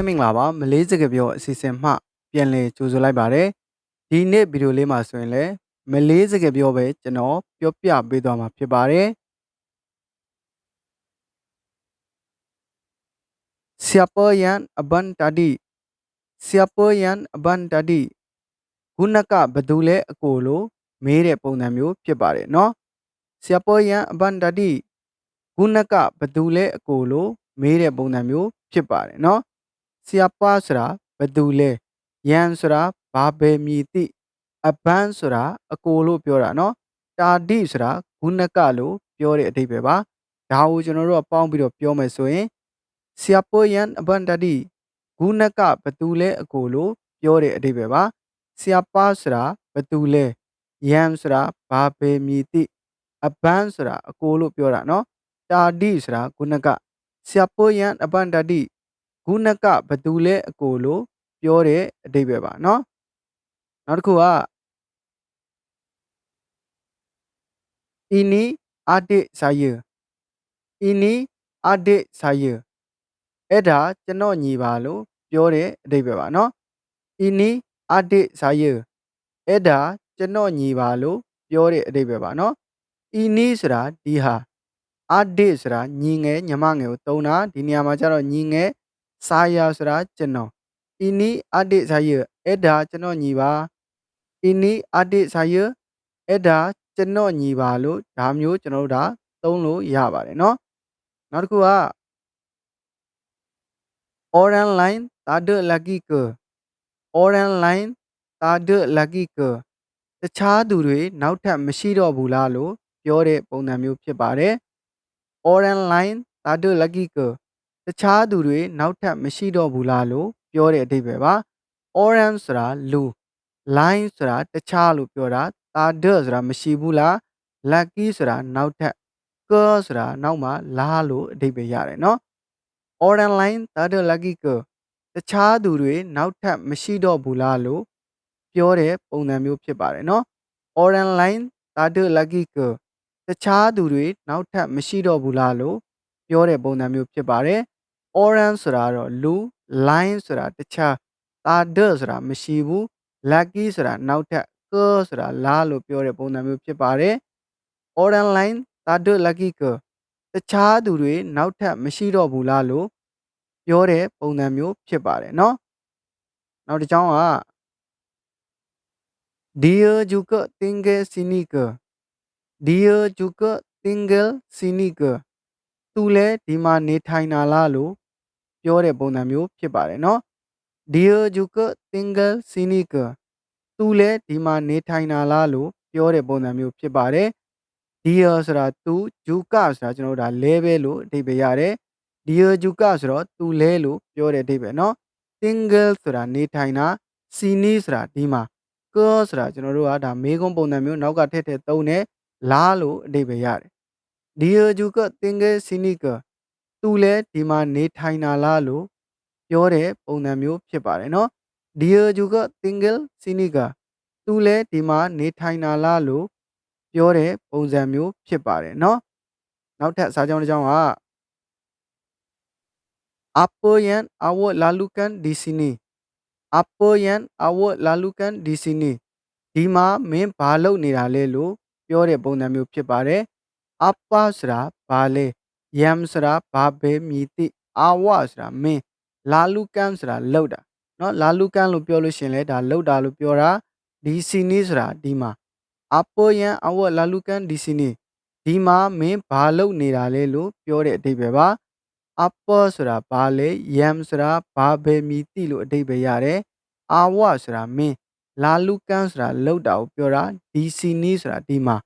ပဲမင်္ဂလာပါမလေးစကားပြောအစီအစဉ်မှပြန်လည်ကြိုဆိုလိုက်ပါတယ်ဒီနေ့ဗီဒီယိုလေးမှာဆိုရင်လည်းမလေးစကားပြောပဲကျွန်တော်ပြောပြပေးသွားမှာဖြစ်ပါတယ်ဆရာပေါ်ယန်အဘန်တဒီဆရာပေါ်ယန်အဘန်တဒီခုနကဘသူလဲအကိုလိုမေးတဲ့ပုံစံမျိုးဖြစ်ပါတယ်เนาะဆရာပေါ်ယန်အဘန်တဒီခုနကဘသူလဲအကိုလိုမေးတဲ့ပုံစံမျိုးဖြစ်ပါတယ်เนาะ ဆရာပွားဆိုတာဘသူလဲယန်ဆိုတာဘာပဲမြည်တိအပန်းဆိုတာအကိုလို့ပြောတာနော်တာတိဆိုတာဂုဏကလို့ပြောတဲ့အဓိပ္ပာယ်ပါဒါကိုကျွန်တော်တို့ကပေါင်းပြီးတော့ပြောမယ်ဆိုရင်ဆရာပွားယန်အပန်းတတိဂုဏကဘသူလဲအကိုလို့ပြောတဲ့အဓိပ္ပာယ်ပါဆရာပွားဆိုတာဘသူလဲယန်ဆိုတာဘာပဲမြည်တိအပန်းဆိုတာအကိုလို့ပြောတာနော်တာတိဆိုတာဂုဏကဆရာပွားယန်အပန်းတတိ ခုနကဘသူလဲအကိုလို့ပြောတဲ့အဓိပ္ပာယ်ပါเนาะနောက်တစ်ခုက ini adik saya ini adik saya အဲ့ဒါကျွန်တော်ညီပါလို့ပြောတဲ့အဓိပ္ပာယ်ပါเนาะ ini adik saya အဲ့ဒါကျွန်တော်ညီပါလို့ပြောတဲ့အဓိပ္ပာယ်ပါเนาะ ini ဆိုတာဒီဟာ adik ဆိုတာညီငယ်ညီမငယ်ကိုသုံးတာဒီနေရာမှာကျတော့ညီငယ် saya ဆိုတာကျွန်တော် ini adik saya အဲ့ဒါကျွန်တော်ညီပါ ini adik saya အဲ့ဒါကျွန်တော်ညီပါလို့ဒါမျိုးကျွန်တော်တို့ဒါသုံးလို့ရပါတယ်เนาะနောက်တစ်ခုက orang lain tak ada lagi ke orang lain tak ada lagi ke တခြားသူတွေနောက်ထပ်မရှိတော့ဘူးလားလို့ပြောတဲ့ပုံစံမျိုးဖြစ်ပါတယ် orang lain tak ada lagi ke တခြားသူတွေနောက်ထပ်မရှိတော့ဘူးလားလို့ပြောတဲ့အဓိပ္ပာယ်ပါ။ orange ဆိုတာလူ line ဆိုတာတခြားလို့ပြောတာ။ other ဆိုတာမရှိဘူးလား lucky ဆိုတာနောက်ထပ် girl ဆိုတာနောက်မှာလားလို့အဓိပ္ပာယ်ရတယ်နော်။ orange line other lucky girl တခြားသူတွေနောက်ထပ်မရှိတော့ဘူးလားလို့ပြောတဲ့ပုံစံမျိုးဖြစ်ပါတယ်နော်။ orange line other lucky girl တခြားသူတွေနောက်ထပ်မရှိတော့ဘူးလားလို့ပြောတဲ့ပုံစံမျိုးဖြစ်ပါတယ် orange ဆိုတာတော့လူ line ဆိုတာတခြား other ဆိုတာမရှိဘူး lucky ဆိုတာနောက်ထပ် girl ဆိုတာလားလို့ပြောတဲ့ပုံစံမျိုးဖြစ်ပါတယ် orange line other lucky girl တခြားသူတွေနောက်ထပ်မရှိတော့ဘူးလားလို့ပြောတဲ့ပုံစံမျိုးဖြစ်ပါတယ်เนาะနောက်တစ်ကြောင်းက Dia juga tinggal sini ke Dia juga tinggal sini ke သူလည်းဒီမှာနေထိုင်တာလားလို့ ပြောတဲ့ပုံစံမျိုးဖြစ်ပါတယ်နော် Dear Juke Tingle Cynic သူလဲဒီမှာနေထိုင်တာလားလို့ပြောတဲ့ပုံစံမျိုးဖြစ်ပါတယ် Dear ဆိုတာသူ Juke ဆိုတာကျွန်တော်တို့ဒါလဲပဲလို့အဓိပ္ပာယ်ရတယ် Dear Juke ဆိုတော့သူလဲလို့ပြောတဲ့အဓိပ္ပာယ်နော် Tingle ဆိုတာနေထိုင်တာ Cynic ဆိုတာဒီမှာကောဆိုတာကျွန်တော်တို့ကဒါမေးခွန်းပုံစံမျိုးနောက်ကထည့်ထည့်သုံးတယ်လားလို့အဓိပ္ပာယ်ရတယ် Dear Juke Tingle Cynic သူလည်းဒီမှာနေထိုင်တာလားလို့ပြောတဲ့ပုံစံမျိုးဖြစ်ပါတယ်နော်ဒီယဂျူကတင်ဂယ်စီနီကသူလည်းဒီမှာနေထိုင်တာလားလို့ပြောတဲ့ပုံစံမျိုးဖြစ်ပါတယ်နော်နောက်ထပ်စာကြောင်းတစ်ကြောင်းကအပယန်အဝလာလူကန်ဒီစီနီအပယန်အဝလာလူကန်ဒီစီနီဒီမှာမင်းဘာလုပ်နေတာလဲလို့ပြောတဲ့ပုံစံမျိုးဖြစ်ပါတယ်အပဆိုတာဘာလဲ यमसरा भाभे मीति आवासरा मे लालू कैंसरा लौडा ना लालू कैं लो प्योलो शेले डा लौडा लो प्योरा डीमा आपो आवो लालू कैं डीसीनी डीमा मे भालो निराले लो प्योरे देवा आपो सरा भाले यमसरा भाभे मीति लो देवे यारे आवासरा मे लालू कैंसरा लौडा लो प्योरा डीसीनीसरा डीमा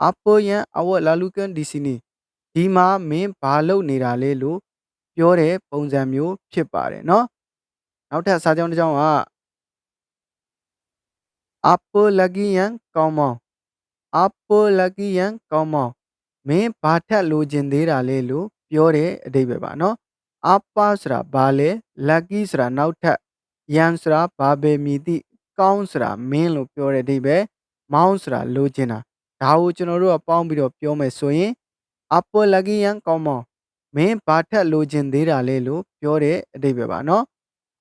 आपो आवो लालू कैं � ဒီစီနီဒီမှာမင်းဘာလုပ်နေတာလဲလို့ပြောတဲ့ပုံစံမျိုးဖြစ်ပါတယ်เนาะနောက်ထပ်စာကြောင်းတစ်ကြောင်းက Apa lagi yang kau mau Apa lagi yang kau mau မင်းဘာထက်လိုချင်သေးတာလဲလို့ပြောတဲ့အဓိပ္ပာယ်ပါเนาะ Apa ဆိုတာဘာလဲ lucky ဆိုတာနောက်ထပ် yan ဆိုတာဘာပဲမြည်သည့်ကောင်းဆိုတာမင်းလို့ပြောတဲ့အဓိပ္ပာယ်မောင်းဆိုတာလိုချင်တာဒါကိုကျွန်တော်တို့ကပေါင်းပြီးတော့ပြောမယ်ဆိုရင် Apa lagi yang kau mau မင်းဘာထက်လိုချင်သေးတာလဲလို့ပြောတဲ့အဓိပ္ပာယ်ပါเนาะ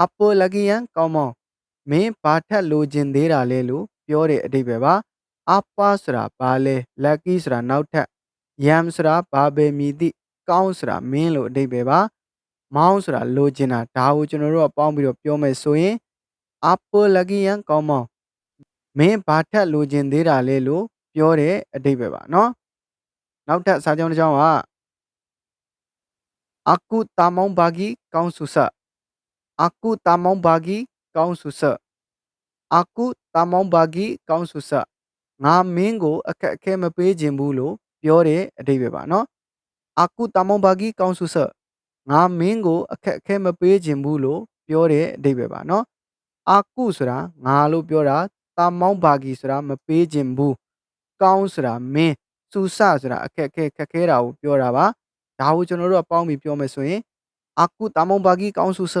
အပ္ပလကီယန်ကောင်းမောင်မင်းဘာထက်လိုချင်သေးတာလဲလို့ပြောတဲ့အဓိပ္ပာယ်ပါအပ္ပဆိုတာဘာလဲလက်ကီဆိုတာနောက်ထပ်ယမ်ဆိုတာဘာပဲမြည်သည့်ကောင်းဆိုတာမင်းလို့အဓိပ္ပာယ်ပါမောင်းဆိုတာလိုချင်တာဒါကိုကျွန်တော်တို့ကပေါင်းပြီးတော့ပြောမယ်ဆိုရင်အပ္ပလကီယန်ကောင်းမောင်မင်းဘာထက်လိုချင်သေးတာလဲလို့ပြောတဲ့အဓိပ္ပာယ်ပါเนาะ နောက်ထပ်စာကြောင်းတစ်ကြောင်းကအကုတာမောင်ဘာဂီကောင်းစုဆအကုတာမောင်ဘာဂီကောင်းစုဆအကုတာမောင်ဘာဂီကောင်းစုဆငါမင်းကိုအခက်အခဲမပေးခြင်းဘူးလို့ပြောတဲ့အဓိပ္ပာယ်ပါနော်အကုတာမောင်ဘာဂီကောင်းစုဆငါမင်းကိုအခက်အခဲမပေးခြင်းဘူးလို့ပြောတဲ့အဓိပ္ပာယ်ပါနော်အကုဆိုတာငါလို့ပြောတာတာမောင်ဘာဂီဆိုတာမပေးခြင်းဘူးကောင်းဆိုတာမင်း စူးစဆိုတာအခက်အခဲခက်ခဲတာကိုပြောတာပါဒါကိုကျွန်တော်တို့ကပေါင်းပြီးပြောမယ်ဆိုရင်အကုတမုံဘာကြီးကောင်းစုဆ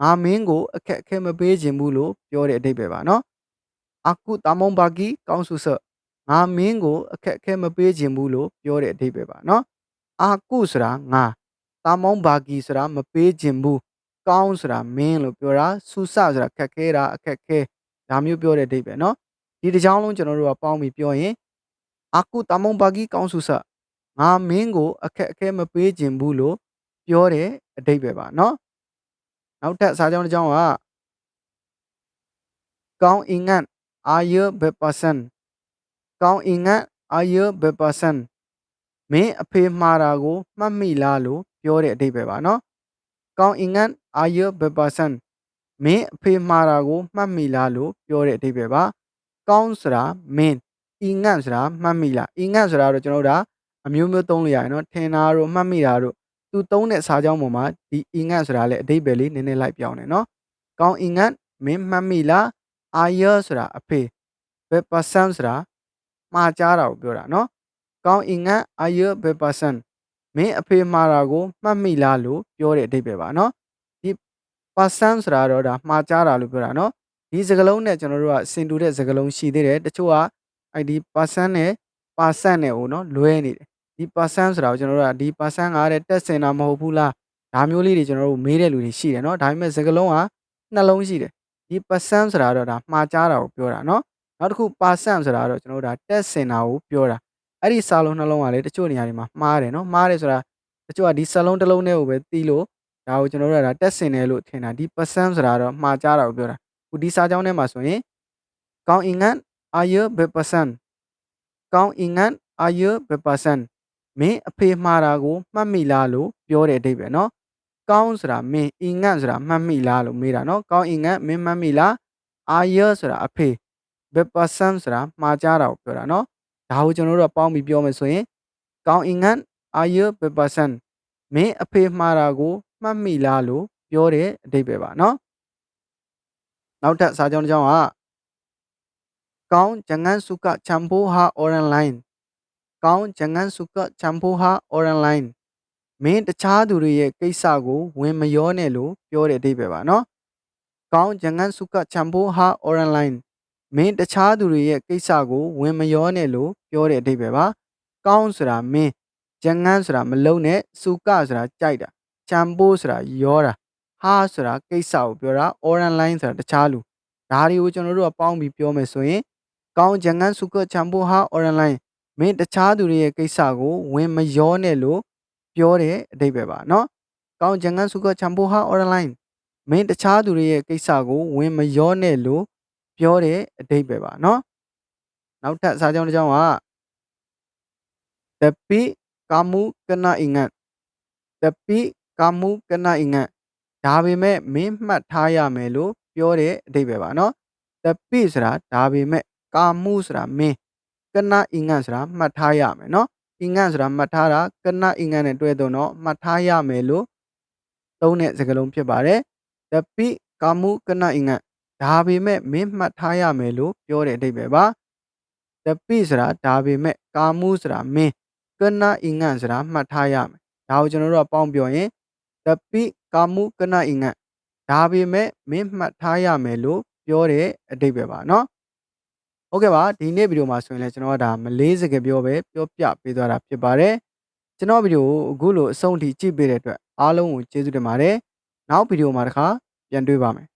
ငါမင်းကိုအခက်အခဲမပေးခြင်းဘူးလို့ပြောတဲ့အဓိပ္ပာယ်ပါနော်အကုတမုံဘာကြီးကောင်းစုဆငါမင်းကိုအခက်အခဲမပေးခြင်းဘူးလို့ပြောတဲ့အဓိပ္ပာယ်ပါနော်အာကုဆိုတာငါတာမောင်းဘာကီဆိုတာမပေးခြင်းဘူးကောင်းဆိုတာမင်းလို့ပြောတာဆူဆဆိုတာခက်ခဲတာအခက်ခဲဒါမျိုးပြောတဲ့အဓိပ္ပာယ်နော်ဒီတစ်ကြောင်းလုံးကျွန်တော်တို့ကပေါင်းပြီးပြောရင် အခုတမုံပါကြီးကောင်းစုဆငါမင်းကိုအခက်အခဲမပေးခြင်းဘူးလို့ပြောတဲ့အဓိပ္ပာယ်ပါနော်နောက်ထပ်စာကြောင်းတစ်ကြောင်းကကောင်းအင်ငတ်အာယဘပစန်ကောင်းအင်ငတ်အာယဘပစန်မင်းအဖေမှားတာကိုမှတ်မိလားလို့ပြောတဲ့အဓိပ္ပာယ်ပါနော်ကောင်းအင်ငတ်အာယဘပစန်မင်းအဖေမှားတာကိုမှတ်မိလားလို့ပြောတဲ့အဓိပ္ပာယ်ပါကောင်းဆိုတာမင်း အီငန့်ဆိုတာမှတ်မိလားအီငန့်ဆိုတာတော့ကျွန်တော်တို့ဒါအမျိုးမျိုးသုံးလို့ရတယ်နော်ထင်တာတို့မှတ်မိတာတို့သူသုံးတဲ့စာကြောင်းပေါ်မှာဒီအီငန့်ဆိုတာလည်းအတိတ်ပဲလေးနည်းနည်းလိုက်ပြောင်းတယ်နော်ကောင်းအီငန့်မင်းမှတ်မိလား ayer ဆိုတာအဖေ web person ဆိုတာမှားကြားတာကိုပြောတာနော်ကောင်းအင်ငတ် ayer web person မင်းအဖေမှားတာကိုမှတ်မိလားလို့ပြောတဲ့အဓိပ္ပာယ်ပါနော်ဒီ person ဆိုတာတော့ဒါမှားကြားတာလို့ပြောတာနော်ဒီစကားလုံးနဲ့ကျွန်တော်တို့ကအဆင်တူတဲ့စကားလုံးရှိသေးတယ်တချို့က အဲ့ဒီ percent နဲ့ percent နဲ့ဟိုနော်လွဲနေတယ်ဒီ percent ဆိုတာကိုကျွန်တော်တို့ကဒီ percent ကတဲ့တက်စင်တာမဟုတ်ဘူးလားဒါမျိုးလေးတွေကျွန်တော်တို့မေးတဲ့လူတွေရှိတယ်နော်ဒါပေမဲ့စကားလုံးကနှလုံးရှိတယ်ဒီ percent ဆိုတာတော့ဒါမှားကြတာကိုပြောတာနော်နောက်တစ်ခု percent ဆိုတာတော့ကျွန်တော်တို့ဒါတက်စင်တာကိုပြောတာအဲ့ဒီစာလုံးနှလုံးကလေတချို့နေရာတွေမှာမှားတယ်နော်မှားတယ်ဆိုတာတချို့ကဒီစာလုံးတစ်လုံးနဲ့ကိုပဲတီးလို့ဒါကိုကျွန်တော်တို့ကဒါတက်စင်တယ်လို့ထင်တာဒီ percent ဆိုတာတော့မှားကြတာကိုပြောတာခုဒီစာကြောင်းထဲမှာဆိုရင်ကောင်းအင်္ဂန် အာယဘယ် percent ကောင်းအင်ငန်အာယဘယ် percent မင်းအဖေမှားတာကိုမှတ်မိလားလို့ပြောတဲ့အဓိပ္ပာယ်နော်ကောင်းဆိုတာမင်းအင်ငတ်ဆိုတာမှတ်မိလားလို့မေးတာနော်ကောင်းအင်ငတ်မင်းမှတ်မိလားအာယဆိုတာအဖေဘယ်ပါဆန်ဆိုတာမှားကြတာကိုပြောတာနော်ဒါကိုကျွန်တော်တို့ကပေါင်းပြီးပြောမယ်ဆိုရင်ကောင်းအင်ငတ်အာယဘယ်ပါဆန်မင်းအဖေမှားတာကိုမှတ်မိလားလို့ပြောတဲ့အဓိပ္ပာယ်ပါနော်နောက်ထပ်စာကြောင်းတစ်ကြောင်းက ကောင်း jangan suka campur ha orang lain ကောင်း jangan suka campur ha orang lain မင်းတခြားသူတွေရဲ့ကိစ္စကိုဝင်မရောနဲ့လို့ပြောတဲ့အဓိပ္ပာယ်ပါနော်ကောင်း jangan suka campur ha orang lain မင်းတခြားသူတွေရဲ့ကိစ္စကိုဝင်မရောနဲ့လို့ပြောတဲ့အဓိပ္ပာယ်ပါကောင်းဆိုတာမင်း jangan ဆိုတာမလုံးနဲ့ suka ဆိုတာကြိုက်တာ campur ဆိုတာရောတာ ha ဆိုတာကိစ္စကိုပြောတာ orang lain ဆိုတာတခြားလူဒါတွေကိုကျွန်တော်တို့ကပေါင်းပြီးပြောမယ်ဆိုရင် ကောင်းဂျန်ငန်းစုကချမ်ဘူဟာအွန်လိုင်းမင်းတခြားသူတွေရဲ့ကိစ္စကိုဝင်မရောနဲ့လို့ပြောတဲ့အဓိပ္ပာယ်ပါနော်ကောင်းဂျန်ငန်းစုကချမ်ဘူဟာအွန်လိုင်းမင်းတခြားသူတွေရဲ့ကိစ္စကိုဝင်မရောနဲ့လို့ပြောတဲ့အဓိပ္ပာယ်ပါနော်နောက်ထပ်စာကြောင်းတစ်ကြောင်းကတပိကာမုကနအင်ငတ်တပိကာမုကနအင်ငတ်ဒါပေမဲ့မင်းမှတ်ထားရမယ်လို့ပြောတဲ့အဓိပ္ပာယ်ပါနော်တပိဆိုတာဒါပေမဲ့ kamu ဆိုတာမင်းကနအင်္ဂန်ဆိုတာမှတ်ထားရမယ်နော်အင်္ဂန်ဆိုတာမှတ်ထားတာကနအင်္ဂန်နဲ့တွဲတော့တော့မှတ်ထားရမယ်လို့သုံးတဲ့စကားလုံးဖြစ်ပါတယ်တပိကာမှုကနအင်္ဂန်ဒါပေမဲ့မင်းမှတ်ထားရမယ်လို့ပြောတဲ့အဓိပ္ပာယ်ပါတပိဆိုတာဒါပေမဲ့ကာမှုဆိုတာမင်းကနအင်္ဂန်ဆိုတာမှတ်ထားရမယ်ဒါကိုကျွန်တော်တို့ကပေါင်းပြောရင်တပိကာမှုကနအင်္ဂန်ဒါပေမဲ့မင်းမှတ်ထားရမယ်လို့ပြောတဲ့အဓိပ္ပာယ်ပါနော် ဟုတ်ကဲ့ပါဒီနေ့ဗီဒီယိုမှာဆိုရင်လည်းကျွန်တော်ကဒါမလေးစကားပြောပဲပြောပြပေးသွားတာဖြစ်ပါတယ်ကျွန်တော်ဗီဒီယိုကိုအခုလိုအဆုံးထိကြည့်ပေးတဲ့အတွက်အားလုံးကိုကျေးဇူးတင်ပါတယ်နောက်ဗီဒီယိုမှာတခါပြန်တွေ့ပါမယ်